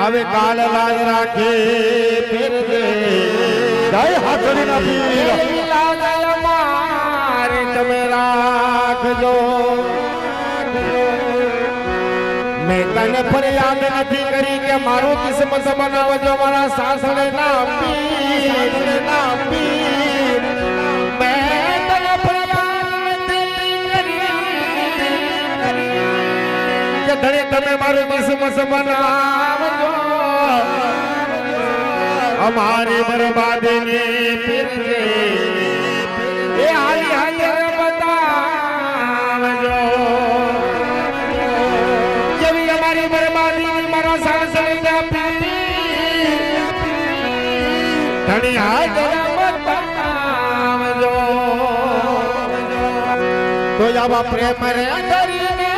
આવે કાલ લાજ રાખે પીરજે જય હાથડીના નથી તમે રાખજો. મેં તને ફરિયાદ નથી કરી કે મારું કિસ્મત બનાવજો મારા સાસરે ના પીર ના પીર મેં તને ફરિયાદ નથી કરી કે ધણી તમે મારું કિસ્મત બનાવજો અમારી બરબાદીની પીરજે ધણી હાજર બતાવજો તો આવા પ્રેમ રે અંદરીને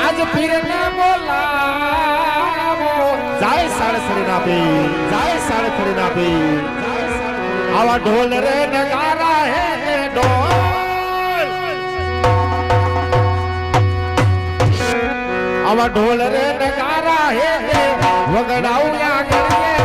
આજ પીરને બોલાવો. જાય સાળસરીના પીર જાય સાળસરીના પીર આવા ઢોલ રે નગારા હે ઢોલ. આવા ઢોલ રે નગારા હે વગડાવ્યા કરીએ